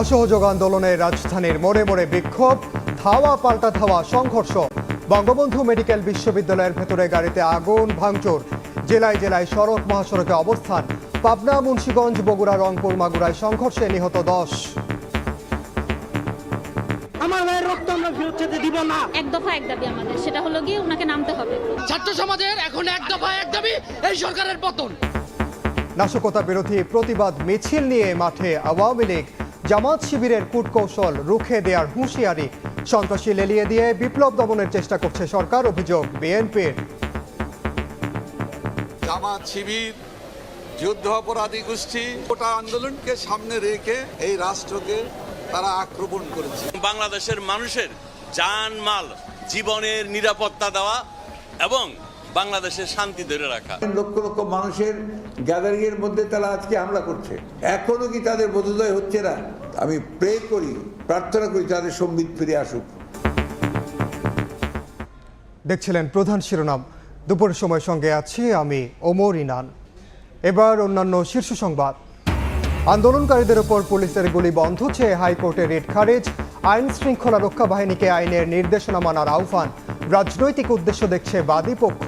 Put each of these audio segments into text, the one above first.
অসহযোগ আন্দোলনে রাজধানীর মোড়ে মোড়ে বিক্ষোভ ধাওয়া পাল্টা ধাওয়া সংঘর্ষ। বঙ্গবন্ধু মেডিকেল বিশ্ববিদ্যালয়ের ভেতরে গাড়িতে আগুন ভাঙচুর। জেলায় জেলায় সড়ক মহাসড়কে অবস্থান। পাবনা মুন্সিগঞ্জ বগুড়া রংপুর মাগুরায় সংঘর্ষে নিহত দশ। আমার ভাইয়ের রক্ত আমরা ফেরত যেতে দিব না। এক দফা এক দাবি আমাদের। সেটা হলো গিয়ে ওনাকে নামতে হবে। ছাত্র সমাজের এখন এক দফা এক দাবি এই সরকারের পতন। নাশকতা বিরোধী প্রতিবাদ মিছিল নিয়ে মাঠে আওয়ামী লীগ জামাত শিবিরের কূটকৌশল রুখে দেওয়ার হুঁশিয়ারি সন্ত্রাসী লেলিয়ে দিয়ে বিপ্লব দমনের চেষ্টা করছে সরকার অভিযোগ বিএনপির। জামাত শিবির যুদ্ধ অপরাধী গোষ্ঠী গোটা আন্দোলনকে সামনে রেখে এই রাষ্ট্রকে তারা আক্রমণ করেছে। বাংলাদেশের মানুষের জান মাল জীবনের নিরাপত্তা দেওয়া এবং বাংলাদেশের শান্তি ধরে রাখা। লক্ষ লক্ষ মানুষের গ্যাদারিং এর মধ্যে তারা আজকে হামলা করছে। এখনও কি তাদের বোধোদয় হচ্ছে না? আমি প্রে করি প্রার্থনা করি তাদের সম্বিত ফিরে আসুক। দেখছিলেন প্রধান শিরোনাম। দুপুরের সময় সঙ্গে আছি আমি ওমর ইনান। এবার অন্যান্য শীর্ষ সংবাদ। আন্দোলনকারীদের ওপর পুলিশের গুলি বন্ধ চেয়ে হাইকোর্টে রিট খারিজ। আইন শৃঙ্খলা রক্ষা বাহিনীকে আইনের নির্দেশনা মানার আহ্বান। রাজনৈতিক উদ্দেশ্য দেখছে বাদী পক্ষ।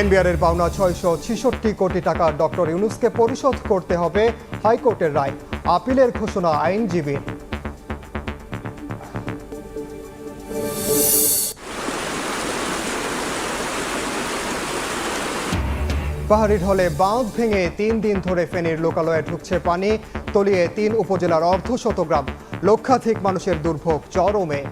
এনবিআরের পাওনা ছয়শো ছিষট্টি কোটি টাকা ডক্টর ইউনুসকে পরিশোধ করতে হবে হাইকোর্টের রায়। আপিলের ঘোষণা আইনজীবীর। পাহাড়ি ঢলে বাঁধ ভেঙে তিন দিন ধরে ফেনীর লোকালয়ে ঢুকছে পানি, তলিয়ে তিন উপজেলার অর্ধশত গ্রাম। লক্ষাধিক মানুষের দুর্ভোগ, চরমে।